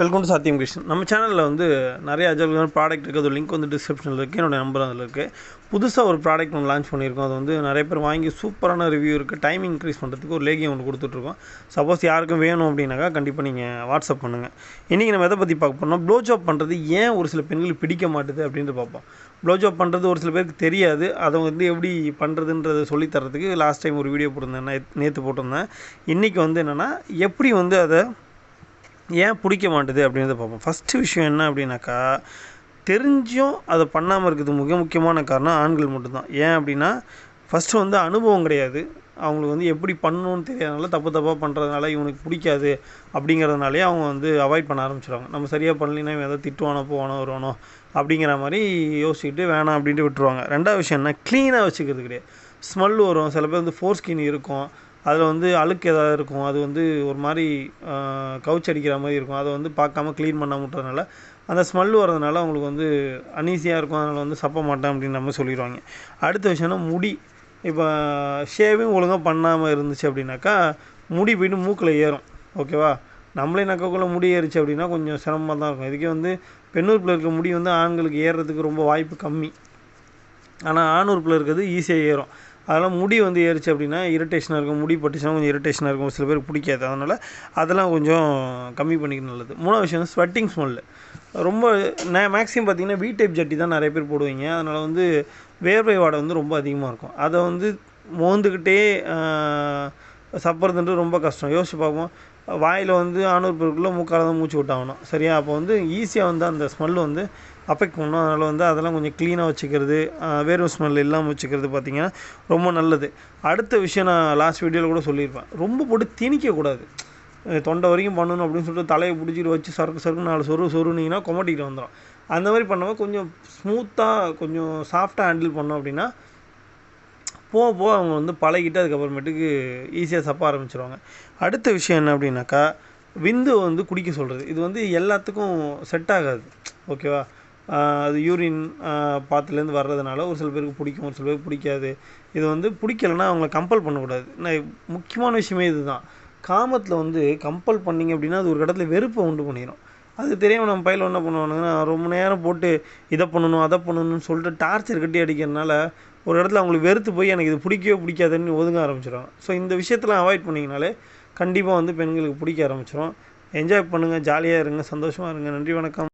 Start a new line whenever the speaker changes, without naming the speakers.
Welcome to சத்தியம் கிருஷ்ணன் நம்ம சேனலில் வந்து நிறைய அஜல் ப்ராடக்ட் இருக்குது அது லிங்க் வந்து டிஸ்கிரிப்ஷனில் இருக்குது என்னோடய நம்பர் அதில் இருக்குது புதுசாக ஒரு ப்ராடக்ட் ஒன்று லான்ச் பண்ணியிருக்கோம். அது வந்து நிறைய பேர் வாங்கி சூப்பரான ரிவ்யூ இருக்குது டைம் இன்க்ரீஸ் பண்ணுறதுக்கு ஒரு லேகியம் ஒன்று கொடுத்துட்ருக்கோம். சப்போஸ் யாருக்கும் வேணும் அப்படின்னாக்கா கண்டிப்பாக நீங்கள் வாட்ஸ்அப் பண்ணுங்கள் இன்றைக்கி நம்ம எதை பற்றி பார்க்க போனோம் ப்ளோ ஜாப் பண்ணுறது ஏன் ஒரு சில பெண்களுக்கு பிடிக்க மாட்டுது அப்படின்ட்டு பார்ப்போம். ப்ளோ ஜாப் பண்ணுறது ஒரு சில பேருக்கு தெரியாது. அதை வந்து எப்படி பண்ணுறதுன்றதை சொல்லித்தரத்துக்கு லாஸ்ட் டைம் ஒரு வீடியோ போட்டிருந்தேன். நேற்று போட்டிருந்தேன். இன்றைக்கி வந்து என்னென்னா எப்படி வந்து அதை ஏன் பிடிக்க மாட்டுது அப்படின்றத பார்ப்போம். ஃபஸ்ட்டு விஷயம் என்ன அப்படின்னாக்கா தெரிஞ்சும் அதை பண்ணாமல் இருக்கிறது மிக முக்கியமான காரணம் ஆண்கள் மட்டும்தான். ஏன் அப்படின்னா ஃபஸ்ட்டு வந்து அனுபவம் கிடையாது. அவங்களுக்கு வந்து எப்படி பண்ணணும்னு தெரியாதனால தப்பு தப்பாக பண்ணுறதுனால இவனுக்கு பிடிக்காது அப்படிங்கிறதுனாலே அவங்க வந்து அவாய்ட் பண்ண ஆரம்பிச்சிடுவாங்க நம்ம சரியாக பண்ணலைன்னா இவன் எதாவது திட்டுவானோ போவானோ வருவானோ அப்படிங்கிற மாதிரி யோசிச்சுட்டு வேணாம் அப்படின்ட்டு விட்டுருவாங்க. ரெண்டாவது விஷயம் என்ன? க்ளீனாக வச்சுக்கிறது கிடையாது. ஸ்மெல் வரும். சில பேர் வந்து ஃபோர் ஸ்கின் இருக்கும். அதில் வந்து அழுக்கு ஏதாவது இருக்கும். அது வந்து ஒரு மாதிரி கவுச்சடிக்கிற மாதிரி இருக்கும். அதை வந்து பார்க்காம க்ளீன் பண்ண விட்டுறதுனால அந்த ஸ்மெல் வரதுனால அவங்களுக்கு வந்து அன்ஈஸியாக இருக்கும். அதனால் வந்து சப்ப மாட்டேன் அப்படின்னு நம்ம சொல்லிடுவாங்க. அடுத்த விஷயம்னா முடி. இப்போ ஷேவிங் ஒழுங்காக பண்ணாமல் இருந்துச்சு அப்படின்னாக்கா முடி போயிட்டு மூக்கில் ஏறும். ஓகேவா நம்மளே நக்கக்குள்ளே முடி ஏறிச்சு அப்படின்னா கொஞ்சம் சிரமமாக தான் இருக்கும். இதுக்கே வந்து பெண்ணூர்ப்பில் இருக்க முடி வந்து ஆண்களுக்கு ஏறுறதுக்கு ரொம்ப வாய்ப்பு கம்மி. ஆனால் ஆணூர்ப்பில் இருக்கிறது ஈஸியாக ஏறும். அதெல்லாம் முடி வந்து ஏறிச்சு அப்படின்னா இரிட்டேஷனாக இருக்கும் முடி பட்டுச்சுன்னா கொஞ்சம் இரிட்டேஷனாக இருக்கும் சில பேருக்கு பிடிக்காது. அதனால் அதெல்லாம் கொஞ்சம் கம்மி பண்ணிக்க நல்லது. மூணாவது விஷயம் வந்து ஸ்வெட்டிங் ஸ்மெல்லு ரொம்ப நான் மேக்ஸிமம் பார்த்தீங்கன்னா வீ டைப் ஜட்டி தான் நிறைய பேர் போடுவீங்க. அதனால் வந்து வேர்வை வாடை வந்து ரொம்ப அதிகமாக இருக்கும். அதை வந்து மோந்துக்கிட்டே சப்புறதுன்றது ரொம்ப கஷ்டம். யோசிச்சு பார்ப்போம். வாயில் வந்து ஆணூர் பொருட்களில் மூக்கால் தான் மூச்சு விட்டாகணும். சரியா? அப்போ வந்து ஈஸியாக வந்து அந்த ஸ்மெல் வந்து அஃபெக்ட் பண்ணும். அதனால் வந்து அதெல்லாம் கொஞ்சம் க்ளீனாக வச்சுக்கிறது வேர்வை ஸ்மெல் இல்லாமல் வச்சுக்கிறது பார்த்திங்கன்னா ரொம்ப நல்லது. அடுத்த விஷயம் நான் லாஸ்ட் வீடியோவில் கூட சொல்லியிருப்பேன். ரொம்ப போட்டு திணிக்கக்கூடாது தொண்டை வரைக்கும் பண்ணணும் அப்படின்னு சொல்லிட்டு தலையை பிடிச்சிட்டு வச்சு சறுக்கு சறுக்கு நாலு சொரு சொருனிங்கன்னா கொமட்டிக்கிட்டு வந்துடும் அந்த மாதிரி பண்ணாமல் கொஞ்சம் ஸ்மூத்தாக கொஞ்சம் சாஃப்டாக ஹேண்டில் பண்ணோம் அப்படின்னா போக போக அவங்க வந்து பழகிட்டு அதுக்கப்புறமேட்டுக்கு ஈஸியாக சப்ப ஆரம்பிச்சிருவாங்க. அடுத்த விஷயம் என்ன அப்படின்னாக்கா விந்து வந்து குடிக்க சொல்கிறது இது வந்து எல்லாத்துக்கும் செட் ஆகாது. ஓகேவா அது யூரின் பாத்துலேருந்து வர்றதுனால ஒரு சில பேருக்கு பிடிக்கும் ஒரு சில பேருக்கு பிடிக்காது. இது வந்து பிடிக்கலன்னா அவங்கள கம்பல் பண்ணக்கூடாது. நான் முக்கியமான விஷயமே இதுதான். காமத்தில் வந்து கம்பல் பண்ணிங்க அப்படின்னா அது ஒரு இடத்துல வெறுப்பை உண்டு பண்ணிடும் அது தெரியாமல் நம்ம பையில் என்ன பண்ணுவானுங்கன்னா ரொம்ப நேரம் போட்டு இதை பண்ணணும் அதை பண்ணணும்னு சொல்லிட்டு டார்ச்சர் கட்டி அடிக்கிறதுனால ஒரு இடத்துல அவங்களுக்கு வெறுத்து போய் எனக்கு இது பிடிக்கவே பிடிக்காதுன்னு ஒதுங்க ஆரம்பிச்சிடும் ஸோ இந்த விஷயத்தெலாம் அவாய்ட் பண்ணிங்கனாலே கண்டிப்பாக வந்து பெண்களுக்கு பிடிக்க ஆரம்பிச்சிடும் என்ஜாய் பண்ணுங்கள் ஜாலியாக இருங்க சந்தோஷமாக இருங்க. நன்றி வணக்கம்.